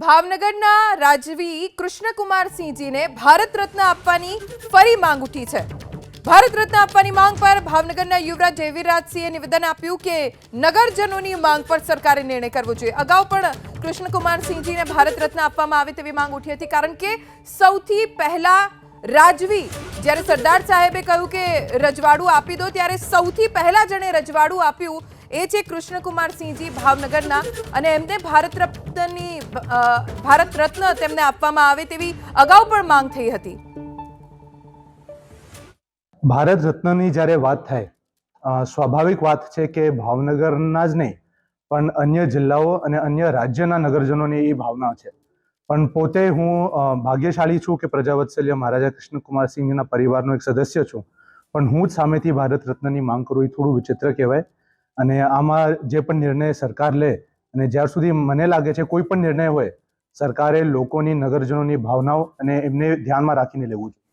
ભાવનગરના રાજવી કૃષ્ણકુમારસિંહજીને ભારત રત્ન આપવાની ફરી માંગ ઉઠી છે. ભારત રત્ન આપવાની માંગ પર ભાવનગરના યુવરાજ જયવીરરાજસિંહે નિવેદન આપ્યું કે નગરજનોની માંગ પર સરકારે નિર્ણય કરવો જોઈએ. અગાઉ પણ કૃષ્ણકુમારસિંહજીને ભારત રત્ન આપવામાં આવે તેવી માંગ ઉઠી હતી કારણ કે સૌથી પહેલા રાજવી જ્યારે સરદાર સાહેબે કહ્યું કે રજવાડું આપી દો, ત્યારે સૌથી પહેલા જેણે રજવાડું આપ્યું એ છે કૃષ્ણકુમારસિંહજી ભાવનગરના અને એમને ભારત રત્નની ભારત રત્ન તેમને આપવામાં આવે તેવી અગાઉ પણ માંગ થઈ હતી. ભારત રત્નની જ્યારે વાત થાય સ્વાભાવિક વાત છે કે ભાવનગરના જ નહીં, પણ અન્ય જિલ્લાઓ અને અન્ય રાજ્યના નગરજનોની એ ભાવના છે. પણ પોતે હું ભાગ્યશાળી છું કે પ્રજાવત્સલ્ય મહારાજા કૃષ્ણકુમારસિંહના પરિવારનો એક સદસ્ય છું. પણ હું જ સામેથી ભારત રત્નની માંગ કરું એ થોડું વિચિત્ર કહેવાય. અને આમાં જે પણ નિર્ણય સરકાર લે અને જ્યાર સુધી મને લાગે છે કોઈ પણ નિર્ણય હોય, સરકારે લોકોની નગરજનોની ભાવનાઓ અને એમને ધ્યાનમાં રાખીને લેવું જોઈએ.